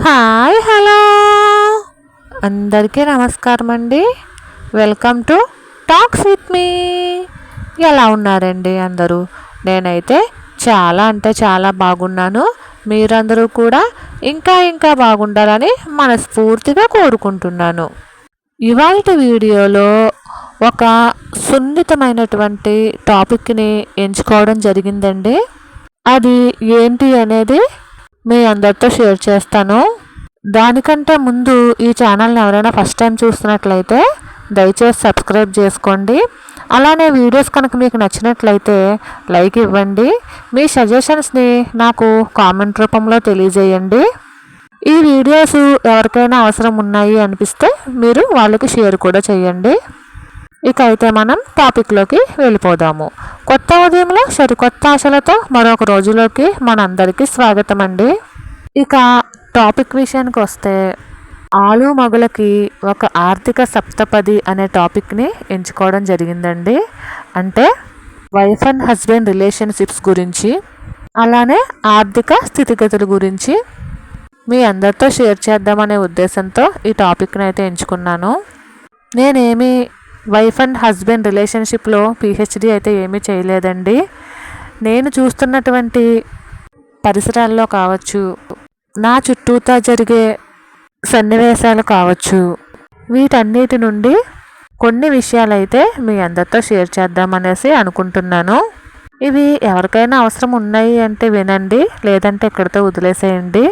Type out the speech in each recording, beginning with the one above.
Hi hello. అందరికీ నమస్కారం అండి. Welcome to talks with me. ఎలా ఉన్నారండి అందరూ? నేనైతే చాలా అంటే చాలా బాగున్నాను. మీరందరూ కూడా ఇంకా ఇంకా బాగుండాలని మనస్ఫూర్తిగా కోరుకుంటున్నాను. ఇవాళ వీడియోలో ఒక సున్నితమైనటువంటి టాపిక్ని ఎంచుకోవడం జరిగిందండి. అది ఏంటి అనేది మీ అందరితో షేర్ చేస్తాను. దానికంటే ముందు ఈ ఛానల్ని ఎవరైనా ఫస్ట్ టైం చూస్తున్నట్లయితే దయచేసి సబ్స్క్రైబ్ చేసుకోండి. అలానే వీడియోస్ కనుక మీకు నచ్చినట్లయితే లైక్ ఇవ్వండి. మీ సజెషన్స్ని నాకు కామెంట్ రూపంలో తెలియజేయండి. ఈ వీడియోస్ ఎవరికైనా అవసరం ఉన్నాయి అనిపిస్తే మీరు వాళ్ళకి షేర్ కూడా చేయండి. ఇక అయితే మనం టాపిక్లోకి వెళ్ళిపోదాము. కొత్త ఉదయంలో సరికొత్త ఆశలతో మరొక రోజులోకి మనందరికీ స్వాగతం అండి ఇక టాపిక్ విషయానికి వస్తే ఆలు మగులకి ఒక ఆర్థిక సప్తపది అనే టాపిక్ని ఎంచుకోవడం జరిగిందండి. అంటే వైఫ్ అండ్ హస్బెండ్ రిలేషన్షిప్స్ గురించి అలానే ఆర్థిక స్థితిగతుల గురించి మీ అందరితో షేర్ చేద్దామనే ఉద్దేశంతో ఈ టాపిక్ని అయితే ఎంచుకున్నాను. నేనేమి వైఫ్ అండ్ హస్బెండ్ రిలేషన్షిప్లో పిహెచ్డి అయితే ఏమీ చేయలేదండి. నేను చూస్తున్నటువంటి పరిసరాల్లో కావచ్చు నా చుట్టూతా జరిగే సన్నివేశాలు కావచ్చు వీటన్నిటి నుండి కొన్ని విషయాలైతే మీ అందరితో షేర్ చేద్దామనేసి అనుకుంటున్నాను. ఇవి ఎవరికైనా అవసరం ఉన్నాయి అంటే వినండి లేదంటే ఇక్కడితో వదిలేసేయండి.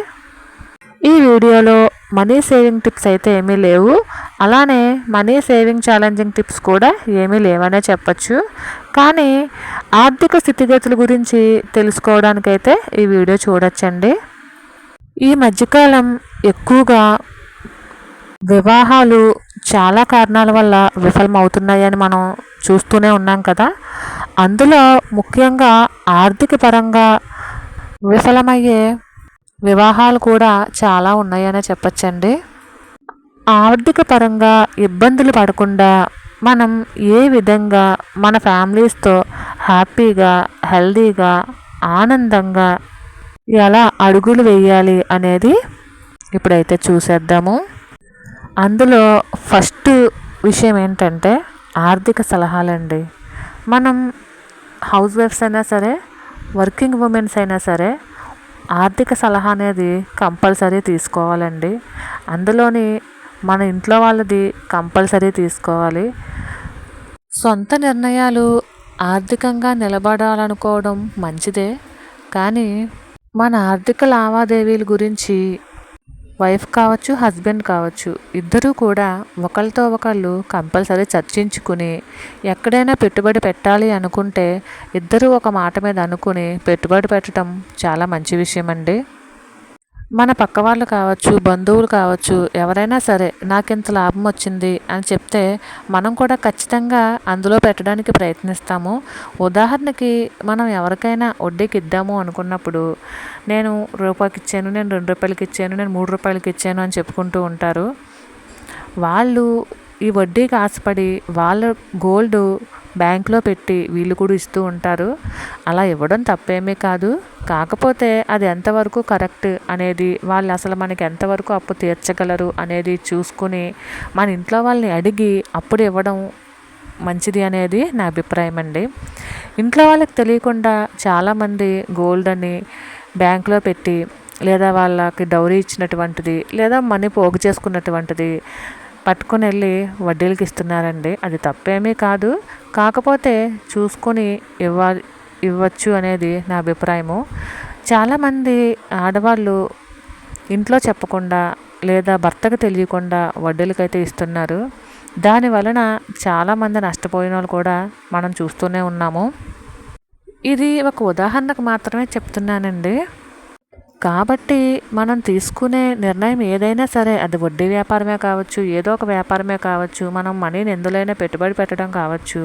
ఈ వీడియోలో మనీ సేవింగ్ టిప్స్ అయితే ఏమీ లేవు. అలానే మనీ సేవింగ్ ఛాలెంజింగ్ టిప్స్ కూడా ఏమీ లేవనే చెప్పచ్చు. కానీ ఆర్థిక స్థితిగతుల గురించి తెలుసుకోవడానికైతే ఈ వీడియో చూడొచ్చండి. ఈ మధ్యకాలం ఎక్కువగా వివాహాలు చాలా కారణాల వల్ల విఫలమవుతున్నాయని మనం చూస్తూనే ఉన్నాం కదా. అందులో ముఖ్యంగా ఆర్థిక పరంగా విఫలమయ్యే వివాహాలు కూడా చాలా ఉన్నాయనే చెప్పచ్చండి. ఆర్థిక పరంగా ఇబ్బందులు పడకుండా మనం ఏ విధంగా మన ఫ్యామిలీస్తో హ్యాపీగా హెల్దీగా ఆనందంగా ఎలా అడుగులు వేయాలి అనేది ఇప్పుడైతే చూసేద్దాము. అందులో ఫస్ట్ విషయం ఏంటంటే ఆర్థిక సలహాలండి. మనం హౌస్ వైఫ్స్ అయినా సరే వర్కింగ్ ఉమెన్స్ అయినా సరే ఆర్థిక సలహా అనేది కంపల్సరీ తీసుకోవాలండి. అందులోని మన ఇంట్లో వాళ్ళది కంపల్సరీ తీసుకోవాలి. సొంత నిర్ణయాలు ఆర్థికంగా నిలబడాలనుకోవడం మంచిదే. కానీ మన ఆర్థిక లావాదేవీల గురించి వైఫ్ కావచ్చు హస్బెండ్ కావచ్చు ఇద్దరూ కూడా ఒకరితో ఒకళ్ళు కంపల్సరీ చర్చించుకుని ఎక్కడైనా పెట్టుబడి పెట్టాలి అనుకుంటే ఇద్దరూ ఒక మాట మీద అనుకుని పెట్టుబడి పెట్టడం చాలా మంచి విషయం అండి మన పక్క వాళ్ళు కావచ్చు బంధువులు కావచ్చు ఎవరైనా సరే నాకు ఇంత లాభం వచ్చింది అని చెప్తే మనం కూడా ఖచ్చితంగా అందులో పెట్టడానికి ప్రయత్నిస్తాము. ఉదాహరణకి మనం ఎవరికైనా వడ్డీకి ఇద్దాము అనుకున్నప్పుడు నేను రూపాయికి ఇచ్చాను నేను రెండు రూపాయలకి ఇచ్చాను నేను మూడు రూపాయలకి ఇచ్చాను అని చెప్పుకుంటూ ఉంటారు. వాళ్ళు ఈ వడ్డీకి ఆశపడి వాళ్ళ గోల్డ్ బ్యాంక్లో పెట్టి వీళ్ళు కూడా ఇస్తూ ఉంటారు. అలా ఇవ్వడం తప్పేమీ కాదు. కాకపోతే అది ఎంతవరకు కరెక్ట్ అనేది వాళ్ళు అసలు మనకి ఎంతవరకు అప్పు తీర్చగలరు అనేది చూసుకుని మన ఇంట్లో వాళ్ళని అడిగి అప్పుడు ఇవ్వడం మంచిది అనేది నా అభిప్రాయం అండి. ఇంట్లో వాళ్ళకి తెలియకుండా చాలామంది గోల్డ్ అని బ్యాంకులో పెట్టి లేదా వాళ్ళకి డౌరీ ఇచ్చినటువంటిది లేదా మనీ పోగు చేసుకున్నటువంటిది పట్టుకుని వెళ్ళి వడ్డీలకి ఇస్తున్నారండి. అది తప్పేమీ కాదు. కాకపోతే చూసుకొని ఇవ్వాలి ఇవ్వచ్చు అనేది నా అభిప్రాయము. చాలామంది ఆడవాళ్ళు ఇంట్లో చెప్పకుండా లేదా భర్తకు తెలియకుండా వడ్డీలకైతే ఇస్తున్నారు. దాని వలన చాలామంది నష్టపోయిన వాళ్ళు కూడా మనం చూస్తూనే ఉన్నాము. ఇది ఒక ఉదాహరణకు మాత్రమే చెప్తున్నానండి. కాబట్టి మనం తీసుకునే నిర్ణయం ఏదైనా సరే అది వడ్డీ వ్యాపారమే కావచ్చు ఏదో ఒక వ్యాపారమే కావచ్చు మనం మనీని ఎందులోనే పెట్టుబడి పెట్టడం కావచ్చు.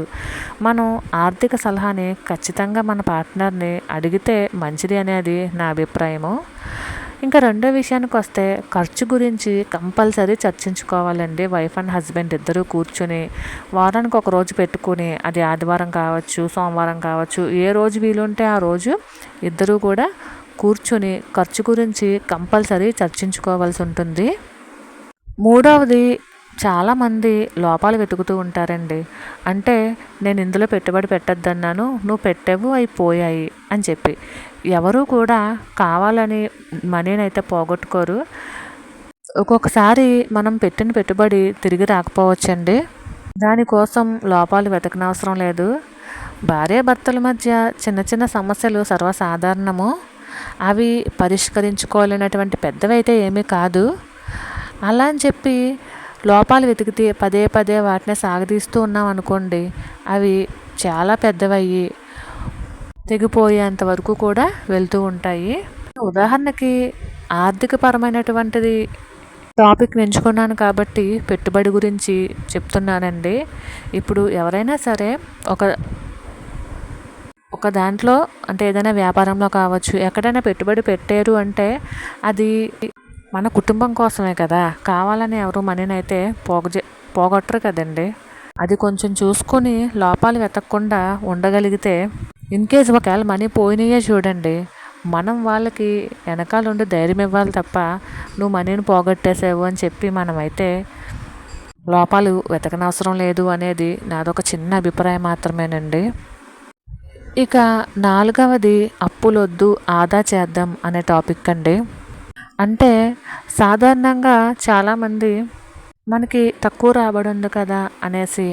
మనం ఆర్థిక సలహాని ఖచ్చితంగా మన పార్ట్నర్ని అడిగితే మంచిది అనేది నా అభిప్రాయము. ఇంకా రెండో విషయానికి వస్తే ఖర్చు గురించి కంపల్సరీ చర్చించుకోవాలండి. వైఫ్ అండ్ హస్బెండ్ ఇద్దరూ కూర్చొని వారానికి ఒక రోజు పెట్టుకుని అది ఆదివారం కావచ్చు సోమవారం కావచ్చు ఏ రోజు వీలుంటే ఆ రోజు ఇద్దరూ కూడా కూర్చొని ఖర్చు గురించి కంపల్సరీ చర్చించుకోవాల్సి ఉంటుంది. మూడవది చాలామంది లోపాలు వెతుకుతూ ఉంటారండి. అంటే నేను ఇందులో పెట్టుబడి పెట్టద్దన్నాను నువ్వు పెట్టావు అవి పోయాయి అని చెప్పి. ఎవరు కూడా కావాలని మనీని అయితే పోగొట్టుకోరు. ఒక్కొక్కసారి మనం పెట్టిన పెట్టుబడి తిరిగి రాకపోవచ్చండి. దానికోసం లోపాలు వెతకనవసరం లేదు. భార్యాభర్తల మధ్య చిన్న చిన్న సమస్యలు సర్వసాధారణము. అవి పరిష్కరించుకోలేనటువంటి పెద్దవైతే ఏమీ కాదు. అలా అని చెప్పి లోపాలు వెతికితే పదే పదే వాటిని సాగదీస్తూ ఉన్నాం అనుకోండి అవి చాలా పెద్దవయ్యి తెగిపోయేంత వరకు కూడా వెళ్తూ ఉంటాయి. ఉదాహరణకి ఆర్థికపరమైనటువంటిది టాపిక్ ఎంచుకున్నాను కాబట్టి పెట్టుబడి గురించి చెప్తున్నానండి. ఇప్పుడు ఎవరైనా సరే ఒక ఒక దాంట్లో అంటే ఏదైనా వ్యాపారంలో కావచ్చు ఎక్కడైనా పెట్టుబడి పెట్టారు అంటే అది మన కుటుంబం కోసమే కదా. కావాలని ఎవరు మనీని అయితే పోగ పోగొట్టరు కదండి. అది కొంచెం చూసుకొని లోపాలు వెతకకుండా ఉండగలిగితే ఇన్ కేస్ ఒకవేళ మనీ పోయినాయే చూడండి. మనం వాళ్ళకి వెనకాల ఉండి ధైర్యం ఇవ్వాలి తప్ప నువ్వు మనీని పోగొట్టేసావు అని చెప్పి మనమైతే లోపాలు వెతకనవసరం లేదు అనేది నాదొక చిన్న అభిప్రాయం మాత్రమేనండి. ఇక నాలుగవది అప్పులొద్దు ఆదా చేద్దాం అనే టాపిక్ అండి అంటే సాధారణంగా చాలామంది మనకి తక్కువ రాబడి ఉంది కదా అనేసి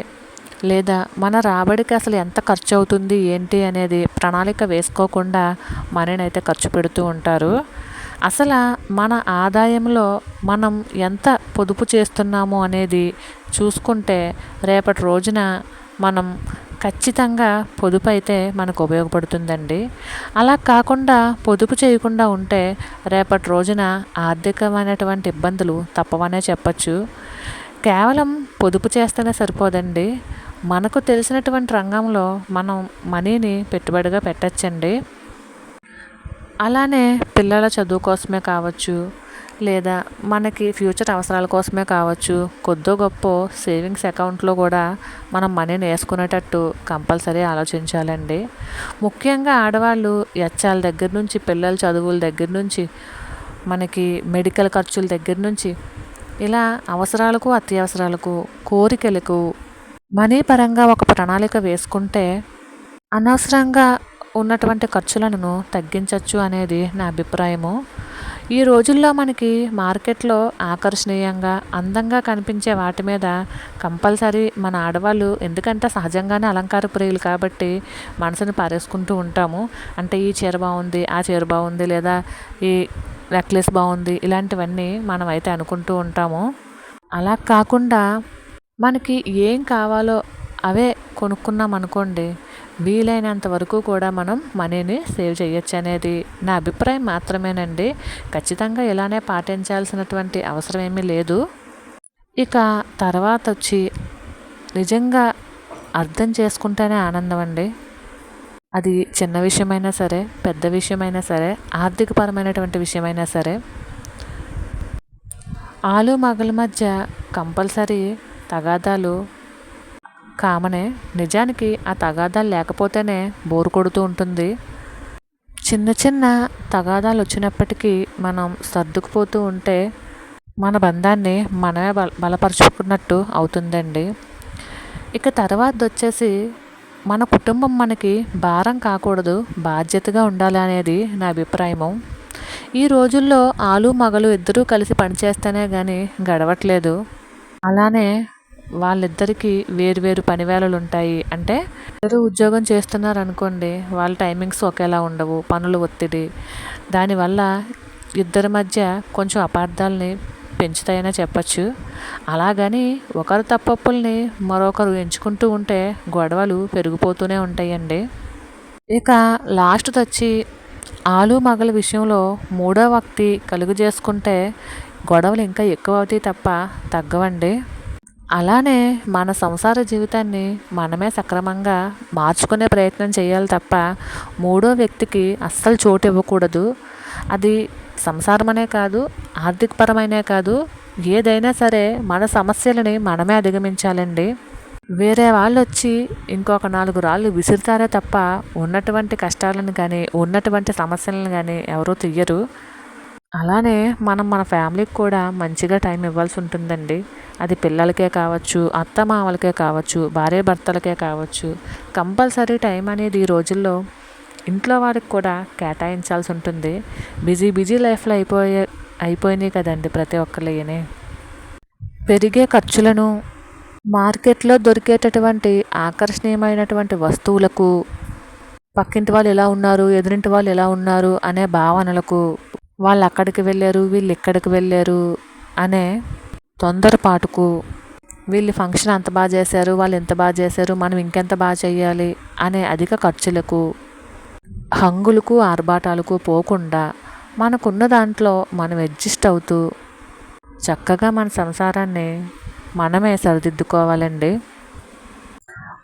లేదా మన రాబడికి అసలు ఎంత ఖర్చు అవుతుంది ఏంటి అనేది ప్రణాళిక వేసుకోకుండా మనీనైతే అయితే ఖర్చు పెడుతూ ఉంటారు. అసలు మన ఆదాయంలో మనం ఎంత పొదుపు చేస్తున్నాము అనేది చూసుకుంటే రేపటి రోజున మనం ఖచ్చితంగా పొదుపు అయితే మనకు ఉపయోగపడుతుందండి. అలా కాకుండా పొదుపు చేయకుండా ఉంటే రేపటి రోజున ఆర్థికమైనటువంటి ఇబ్బందులు తప్పవనే చెప్పచ్చు. కేవలం పొదుపు చేస్తేనే సరిపోదండి. మనకు తెలిసినటువంటి రంగంలో మనం మనీని పెట్టుబడిగా పెట్టచ్చండి. అలానే పిల్లల చదువు కోసమే కావచ్చు లేదా మనకి ఫ్యూచర్ అవసరాల కోసమే కావచ్చు కొద్దో గొప్ప సేవింగ్స్ అకౌంట్లో కూడా మనం మనీని వేసుకునేటట్టు కంపల్సరీ ఆలోచించాలండి. ముఖ్యంగా ఆడవాళ్ళు ఎచ్చాల దగ్గర నుంచి పిల్లల చదువుల దగ్గర నుంచి మనకి మెడికల్ ఖర్చుల దగ్గర నుంచి ఇలా అవసరాలకు అత్యవసరాలకు కోరికలకు మనీ పరంగా ఒక ప్రణాళిక వేసుకుంటే అనవసరంగా ఉన్నటువంటి ఖర్చులను తగ్గించవచ్చు అనేది నా అభిప్రాయము. ఈ రోజుల్లో మనకి మార్కెట్లో ఆకర్షణీయంగా అందంగా కనిపించే వాటి మీద కంపల్సరీ మన ఆడవాళ్ళు ఎందుకంటే సహజంగానే అలంకార ప్రియులు కాబట్టి మనసుని పారేసుకుంటూ ఉంటాము. అంటే ఈ చీర బాగుంది ఆ చీర బాగుంది లేదా ఈ నెక్లెస్ బాగుంది ఇలాంటివన్నీ మనం అయితే అనుకుంటూ ఉంటాము. అలా కాకుండా మనకి ఏం కావాలో అవే కొనుక్కున్నాం అనుకోండి వీలైనంత వరకు కూడా మనం మనీని సేవ్ చేయొచ్చు అనేది నా అభిప్రాయం మాత్రమేనండి. ఖచ్చితంగా ఇలానే పాటించాల్సినటువంటి అవసరం ఏమీ లేదు. ఇక తర్వాత వచ్చి నిజంగా అర్థం చేసుకుంటేనే ఆనందం అండి. అది చిన్న విషయమైనా సరే పెద్ద విషయమైనా సరే ఆర్థికపరమైనటువంటి విషయమైనా సరే ఆలు మగల మధ్య కంపల్సరీ తగాదాలు కామనే నిజానికి ఆ తగాదాలు లేకపోతేనే బోరు కొడుతూ ఉంటుంది. చిన్న చిన్న తగాదాలు వచ్చినప్పటికీ మనం సర్దుకుపోతూ ఉంటే మన బంధాన్ని మనమే బల బలపరుచుకున్నట్టు అవుతుందండి. ఇక తర్వాత వచ్చేసి మన కుటుంబం మనకి భారం కాకూడదు బాధ్యతగా ఉండాలి అనేది నా అభిప్రాయము. ఈ రోజుల్లో ఆలు మగలు ఇద్దరూ కలిసి పనిచేస్తేనే కానీ గడవట్లేదు. అలానే వాళ్ళిద్దరికీ వేరువేరు పని ఉంటాయి. అంటే ఇద్దరు ఉద్యోగం చేస్తున్నారు అనుకోండి వాళ్ళ టైమింగ్స్ ఒకేలా ఉండవు పనులు ఒత్తిడి. దానివల్ల ఇద్దరి మధ్య కొంచెం అపార్థాలని పెంచుతాయనే చెప్పచ్చు. అలాగని ఒకరు తప్పప్పుల్ని మరొకరు ఎంచుకుంటూ ఉంటే గొడవలు పెరిగిపోతూనే ఉంటాయండి. ఇక లాస్ట్ వచ్చి ఆలు మగల విషయంలో మూడో వ్యక్తి కలుగు చేసుకుంటే గొడవలు ఇంకా ఎక్కువ అవుతాయి తప్ప తగ్గవండి. అలానే మన సంసార జీవితాన్ని మనమే సక్రమంగా మార్చుకునే ప్రయత్నం చేయాలి తప్ప మూడో వ్యక్తికి అస్సలు చోటు ఇవ్వకూడదు. అది సంసారమనే కాదు ఆర్థికపరమైనే కాదు ఏదైనా సరే మన సమస్యలని మనమే అధిగమించాలండి. వేరే వాళ్ళు వచ్చి ఇంకొక నాలుగు రాళ్ళు విసురుతారే తప్ప ఉన్నటువంటి కష్టాలను కానీ ఉన్నటువంటి సమస్యలను కానీ ఎవరూ తీయరు. అలానే మనం మన ఫ్యామిలీకి కూడా మంచిగా టైం ఇవ్వాల్సి ఉంటుందండి. అది పిల్లలకే కావచ్చు అత్త మామలకే కావచ్చు భార్య భర్తలకే కావచ్చు. కంపల్సరీ టైం అనేది ఈ రోజుల్లో ఇంట్లో వారికి కూడా కేటాయించాల్సి ఉంటుంది. బిజీ బిజీ లైఫ్లో అయిపోయే అయిపోయినాయి కదండి ప్రతి ఒక్కరిని పెరిగే ఖర్చులను మార్కెట్లో దొరికేటటువంటి ఆకర్షణీయమైనటువంటి వస్తువులకు పక్కింటి వాళ్ళు ఎలా ఉన్నారు ఎదురింటి వాళ్ళు ఎలా ఉన్నారు అనే భావనలకు వాళ్ళు అక్కడికి వెళ్ళారు వీళ్ళు ఇక్కడికి వెళ్ళారు అనే తొందరపాటుకు వీళ్ళు ఫంక్షన్ అంత బాగా చేశారు వాళ్ళు ఎంత బాగా చేశారు మనం ఇంకెంత బాగా చేయాలి అనే అధిక ఖర్చులకు హంగులకు ఆర్భాటాలకు పోకుండా మనకున్న దాంట్లో మనం అడ్జస్ట్ అవుతూ చక్కగా మన సంసారాన్ని మనమే సరిదిద్దుకోవాలండి.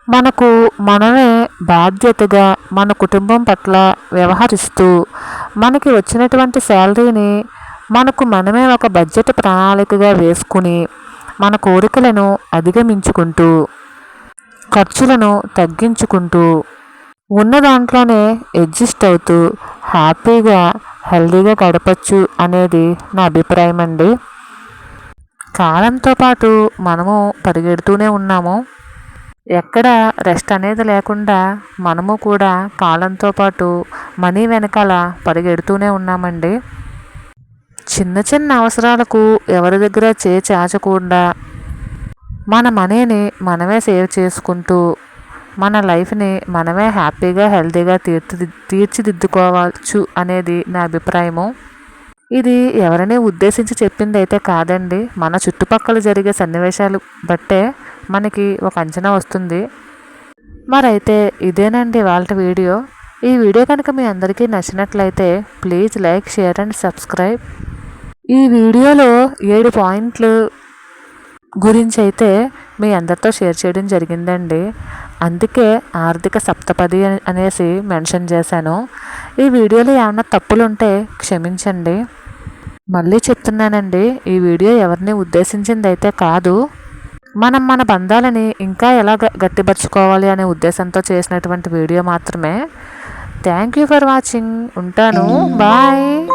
మనకు మనమే బాధ్యతగా మన కుటుంబం పట్ల వ్యవహరిస్తూ మనకి వచ్చినటువంటి శాలరీని మనకు మనమే ఒక బడ్జెట్ ప్రణాళికగా వేసుకుని మన కోరికలను అధిగమించుకుంటూ ఖర్చులను తగ్గించుకుంటూ ఉన్న దాంట్లోనే అడ్జస్ట్ అవుతూ హ్యాపీగా హెల్దీగా గడపచ్చు అనేది నా అభిప్రాయం అండి కాలంతో పాటు మనము పరిగెడుతూనే ఉన్నాము. ఎక్కడ రెస్ట్ అనేది లేకుండా మనము కూడా కాలంతో పాటు మనీ వెనకాల పరిగెడుతూనే ఉన్నామండి. చిన్న చిన్న అవసరాలకు ఎవరి దగ్గర చే చాచకుండా మన మనీని మనమే సేవ్ చేసుకుంటూ మన లైఫ్ని మనమే హ్యాపీగా హెల్తీగా తీర్చి తీర్చిదిద్దుకోవచ్చు అనేది నా అభిప్రాయము. ఇది ఎవరిని ఉద్దేశించి చెప్పింది అయితే కాదండి. మన చుట్టుపక్కల జరిగే సన్నివేశాలు బట్టే మనకి ఒక అంచనా వస్తుంది. మరైతే ఇదేనండి వాళ్ళ వీడియో. ఈ వీడియో కనుక మీ అందరికీ నచ్చినట్లయితే please like share and subscribe. ఈ వీడియోలో ఏడు పాయింట్లు గురించి అయితే మీ అందరితో షేర్ చేయడం జరిగిందండి. అందుకే ఆర్థిక సప్తపది అనేసి మెన్షన్ చేశాను. ఈ వీడియోలో ఏమైనా తప్పులు ఉంటే క్షమించండి. మళ్ళీ చెప్తున్నానండి ఈ వీడియో ఎవరిని ఉద్దేశించింది అయితే కాదు. మనం మన బంధాలని ఇంకా ఎలా గట్టిపరుచుకోవాలి అనే ఉద్దేశంతో చేసినటువంటి వీడియో మాత్రమే. థ్యాంక్ యూ ఫర్ వాచింగ్ ఉంటాను. బాయ్